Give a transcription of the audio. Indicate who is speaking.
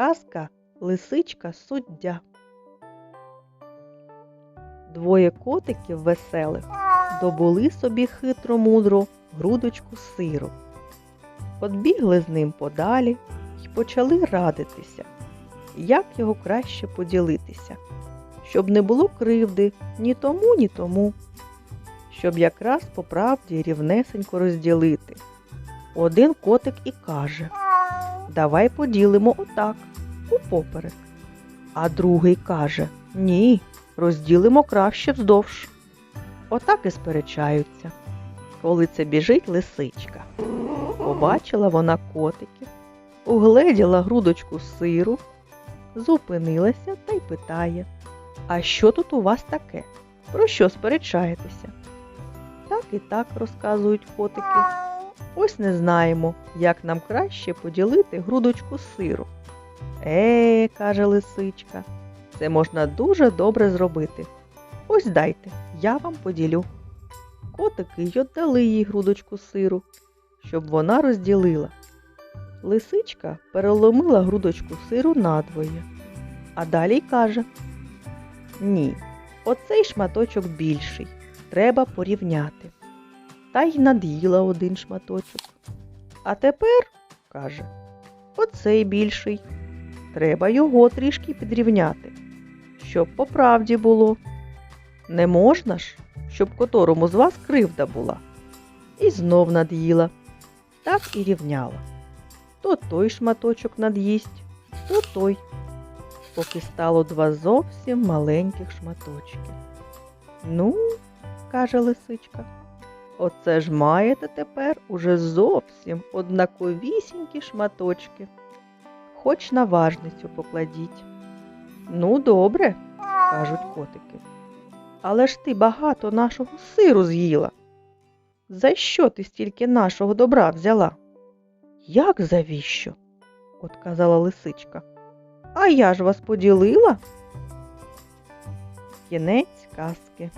Speaker 1: Казка Лисичка суддя. Двоє котиків веселих добули собі хитро мудро грудочку сиру. Подбігли з ним подалі й почали радитися, як його краще поділитися, щоб не було кривди ні тому, ні тому, щоб якраз по правді рівнесенько розділити. Один котик і каже Давай поділимо отак, упоперек. А другий каже Ні, розділимо краще вздовж. Отак і сперечаються. Коли це біжить лисичка. Побачила вона котиків, угледіла грудочку сиру, зупинилася та й питає А що тут у вас таке? Про що сперечаєтеся? Так і так розказують котики. Ось не знаємо, як нам краще поділити грудочку сиру. Е, каже лисичка, це можна дуже добре зробити. Ось дайте, я вам поділю. Котики й отдали їй грудочку сиру, щоб вона розділила. Лисичка переломила грудочку сиру надвоє, а далі каже Ні, оцей шматочок більший, треба порівняти та й над'їла один шматочок. А тепер, каже, оцей більший. Треба його трішки підрівняти, щоб по правді було. Не можна ж, щоб котрому з вас кривда була. І знов над'їла, так і рівняла. То той шматочок над'їсть, то той, поки стало два зовсім маленьких шматочки. Ну, каже лисичка. Оце ж маєте тепер уже зовсім однаковісінькі шматочки. Хоч на важницю покладіть. Ну, добре, кажуть котики. Але ж ти багато нашого сиру з'їла. За що ти стільки нашого добра взяла? Як завіщо? от казала лисичка. А я ж вас поділила. Кінець казки.